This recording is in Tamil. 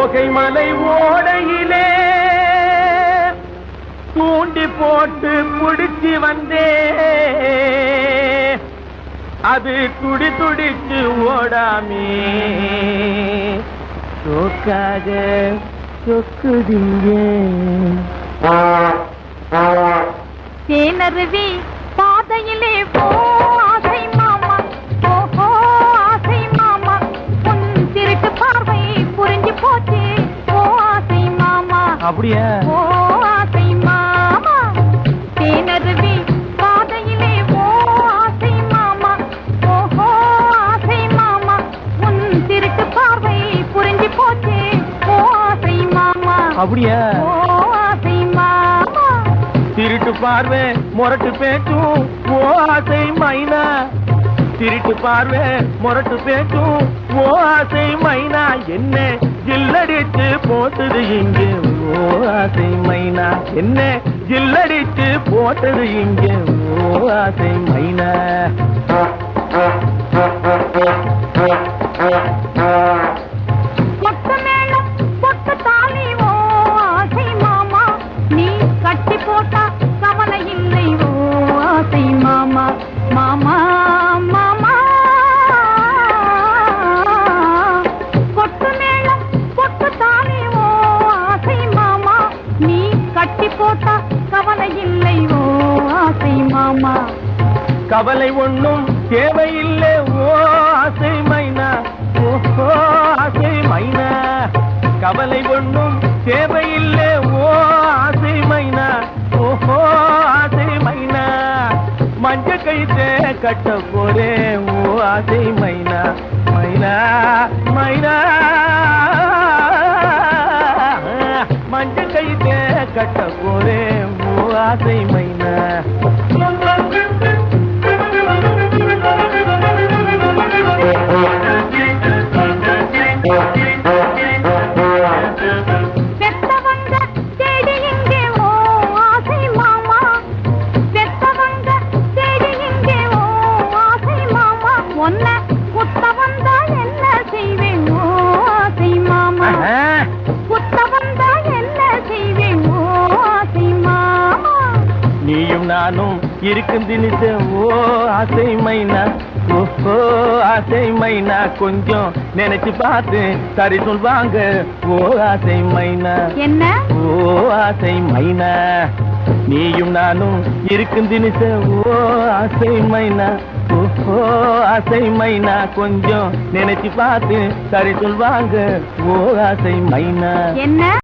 தோகை மலை ஓடையிலே தூண்டி போட்டு புடிச்சு வந்தே. அது துடி துடிச்சு ஓடாமே. சொக்காக சொக்குதிங்க தேனருவி பாதையிலே போ. அப்படியா? ஆசை மாமா. தேனருவி பாதையிலே போ ஆசை மாமா. ஓஹோ ஆசை மாமா. உன் திருட்டு பார்வை புரிஞ்சு போச்சு. ஓ ஆசை மாமா. அப்படியா? ஓ ஆசை மாமா. திருட்டு பார்வை முரட்டு பேச்சும் ஓ ஆசை மைனா. திருட்டு பார்வை முரட்டு பேச்சும் ஓ ஆசை மைனா. என்ன ஜில்லடிச்சு போட்டது இங்க. ஓ ஆசை மைனா. என்ன ஜில்லடிச்சு போட்டது இங்க? ஓ ஆசை மைனா. மொத்த மாமா கவலை ஒண்ணும் தேவையில்லை. ஓ ஆசை மைனா. ஓ ஆசை மைனா. கவலை ஒண்ணும் தேவையில்லை. ஓ ஆசை மைனா. ஓஹோ ஆசை மைனா. மஞ்ச கழித்தே கட்ட போரே ஓ ஆசை மைனா. மைனா மைனா. மஞ்ச கழித்தே கட்ட போரே ஓ ஆசை மைனா. நீயும் நானும் இருக்கும் தினித்த ஓ ஆசை மைனா. ஓஹோ ஆசை மைனா. கொஞ்சம் நினைச்சு பார்த்து சரி சொல்வாங்க. ஓ ஆசை மைனா. என்ன? ஓ ஆசை மைனா. நீயும் நானும் இருக்கும் தினித்த ஓ ஆசை மைனா. ஓஹோ ஆசை மைனா. கொஞ்சம் நினைச்சு பார்த்து சரி சொல்வாங்க. ஓ ஆசை மைனா. என்ன?